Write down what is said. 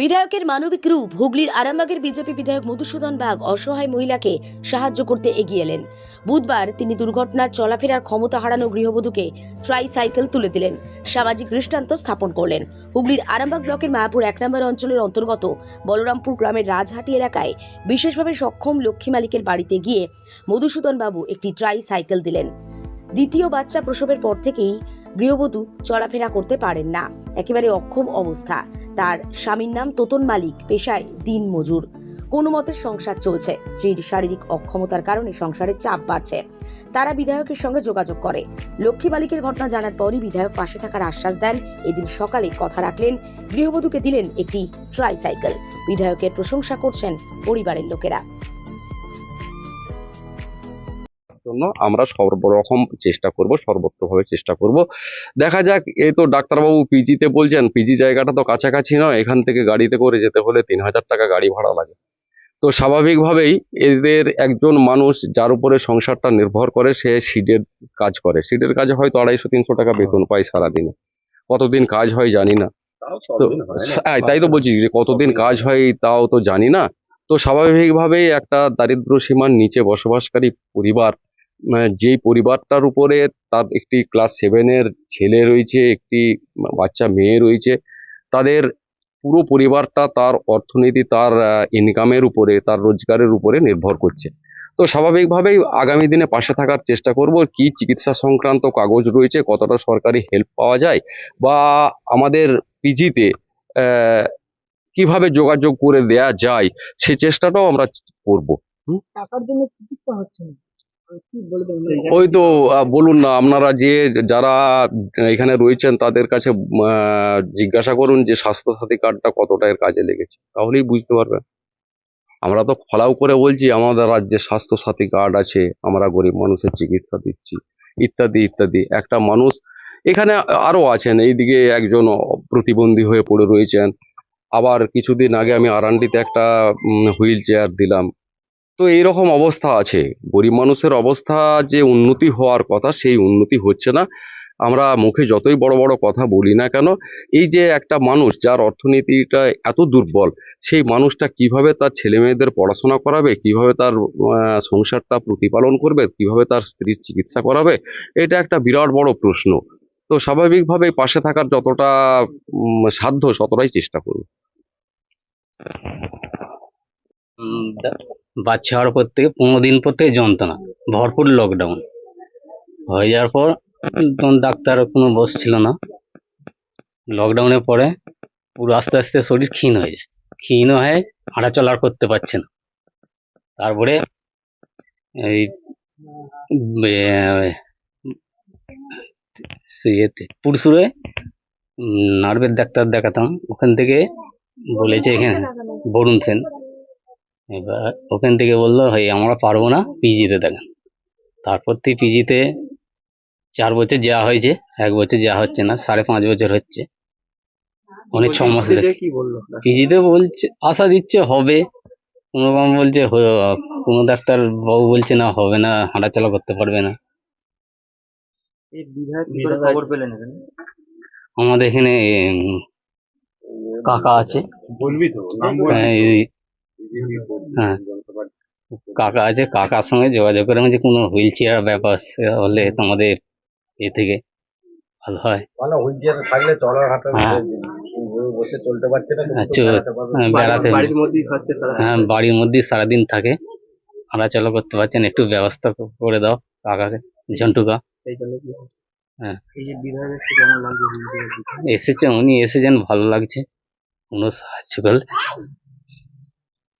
বিধায়কের মানবিক রূপ, হুগলির আরামবাগের বিজেপি বিধায়ক মধুসূদন বাগ অসহায় মহিলাকে সাহায্য করতে এগিয়ে এলেন। বুধবার তিনি দুর্ঘটনার চলাফেরার ক্ষমতা হারানো গৃহবধূকে ট্রাই সাইকেল তুলে দিলেন। সামাজিক দৃষ্টান্ত স্থাপন করলেন। হুগলির আরামবাগ ব্লকের মায়াপুর এক নম্বর অঞ্চলের অন্তর্গত বলরামপুর গ্রামের রাজহাটি এলাকায় বিশেষভাবে সক্ষম লক্ষ্মী মালিকের বাড়িতে গিয়ে মধুসূদন বাবু একটি ট্রাই সাইকেল দিলেন। দ্বিতীয় বাচ্চা প্রসবের পর থেকেই গৃহবধূ চলাফেরা করতে পারেন না। একেবারে অক্ষম অবস্থা। তার স্বামীর নাম তোতন মালিক, পেশায় দিন মজুর। কোনো মতে সংসার চলছে। স্ত্রীর শারীরিক অক্ষমতার কারণে সংসারের চাপ বাড়ছে। তারা বিধায়কের সঙ্গে যোগাযোগ করে। লক্ষ্মী মালিকের ঘটনা জানার পরই বিধায়ক পাশে থাকার আশ্বাস দেন। এদিন সকালে কথা রাখলেন, গৃহবধূকে দিলেন একটি ট্রাইসাইকেল বিধায়কের প্রশংসা করছেন পরিবারের লোকেরা। জন্য আমরা সর্বরকম চেষ্টা করব সর্বত্রভাবে চেষ্টা করব। দেখা যাক এই তো ডাক্তারবাবু পিজিতে বলছেন পিজি জায়গাটা তো কাছাকাছি নয় এখান থেকে গাড়িতে করে যেতে হলে তিন হাজার টাকা গাড়ি ভাড়া লাগে। তো স্বাভাবিকভাবেই এদের একজন মানুষ যার উপরে সংসারটা নির্ভর করে সে সিডের কাজ করে। সিডের কাজে হয়তো আড়াইশো তিনশো টাকা বেতন পায় সারাদিনে। কতদিন কাজ হয় জানি না। তো হ্যাঁ, তাই তো বলছি যে কতদিন কাজ হয়। তাও তো জানি না। তো স্বাভাবিকভাবেই একটা দারিদ্র সীমার নিচে বসবাসকারী পরিবার যেই পরিবারটার উপরে তার একটি ক্লাস সেভেনের ছেলে রয়েছে, একটি বাচ্চা মেয়ে রয়েছে, তাদের পুরো পরিবারটা তার অর্থনীতি, তার ইনকামের উপরে, তার রোজগারের উপরে নির্ভর করছে। তো স্বাভাবিকভাবেই আগামী দিনে পাশে থাকার চেষ্টা করব কি চিকিৎসা সংক্রান্ত কাগজ রয়েছে, কতটা সরকারি হেল্প পাওয়া যায় বা আমাদের পিজিতে কীভাবে যোগাযোগ করে দেয়া যায়, সে চেষ্টাটাও আমরা করব। টাকার জন্য চিকিৎসা হচ্ছে না। ওই তো বলুন না, আপনারা যে যারা এখানে রয়েছেন তাদের কাছে জিজ্ঞাসা করুন যে স্বাস্থ্যসাথী কার্ডটা কতটা এর কাজে লেগেছে, তাহলেই বুঝতে পারবেন। আমরা তো ফলাও করে বলছি, আমাদের রাজ্যে স্বাস্থ্যসাথী কার্ড আছে, আমরা গরিব মানুষের চিকিৎসা দিচ্ছি, ইত্যাদি ইত্যাদি। একটা মানুষ, এখানে আরও আছেন, এইদিকে একজন প্রতিবন্ধী হয়ে পড়ে রয়েছেন। আবার কিছুদিন আগে আমি আরান্ডিতে একটা হুইল চেয়ার দিলাম তো এইরকম অবস্থা আছে। গরিব মানুষের অবস্থা যে উন্নতি হওয়ার কথা, সেই উন্নতি হচ্ছে না। আমরা মুখে যতই বড় বড় কথা বলি না কেন, এই যে একটা মানুষ যার অর্থনীতিটা এত দুর্বল, সেই মানুষটা কীভাবে তার ছেলে মেয়েদের পড়াশোনা করাবে? কীভাবে তার সংসারটা প্রতিপালন করবে? কীভাবে তার স্ত্রীর চিকিৎসা করাবে? এটা একটা বিরাট বড় প্রশ্ন। তো স্বাভাবিকভাবে পাশে থাকার যতটা সাধ্য, ততটাই চেষ্টা করব বাচ্চা হওয়ার পর থেকে পনেরো দিন পর থেকে যন্ত্রণা, ভরপুর লকডাউন হয়ে যাওয়ার পর তখন ডাক্তার কোনো বসছিল না। লকডাউনের পরে পুরো আস্তে আস্তে শরীর ক্ষীণ হয়ে যায়। ক্ষীণ হয়ে হাঁটাচলা আর করতে পারছে না। তারপরে এই ইয়েতে পুরসুরে নার্ভের ডাক্তার দেখাতাম। ওখান থেকে বলেছে এখানে, বরুণ সেন। এবার ওখান থেকে বলল hey আমরা পারব না পিজিতে দেখেন। তারপর থেকে পিজিতে চার বছর যাওয়া হয়েছে এক বছর যাওয়া হচ্ছে না সাড়ে পাঁচ বছর হচ্ছে। অনেক ছ মাস পিজিতে বলছে আশা দিচ্ছে হবে। কোনো রকম বলছে কোনো ডাক্তার বাবু বলছে না হবে না হাঁটাচলা করতে পারবে না। আমাদের এখানে কাকা আছে। বলবি তো নাম হ্যাঁ, কাকা আছে কাকার সঙ্গে যোগাযোগ করে আমি যে কোনো হুইল চেয়ার ব্যাপার হলে তোমাদের এ থেকে ভালো হয়। মানে হুইল চেয়ার থাকলে চলার হাতে হ্যাঁ। বসে চলতে পারছে না হ্যাঁ, হ্যাঁ, বেড়াতে বাড়ির মধ্যেই হ্যাঁ বাড়ির মধ্যেই সারাদিন থাকে। হাঁটাচলা করতে পারছেন একটু ব্যবস্থা করে দাও কাকাকে ঝন্টুকা। হ্যাঁ। এসেছে উনি এসেছেন ভালো লাগছে। কোনো সাহায্য করলে আচ্ছা হবে রে বিধায়ক এসছে বিধায়ক আমরা বলেছি আমরা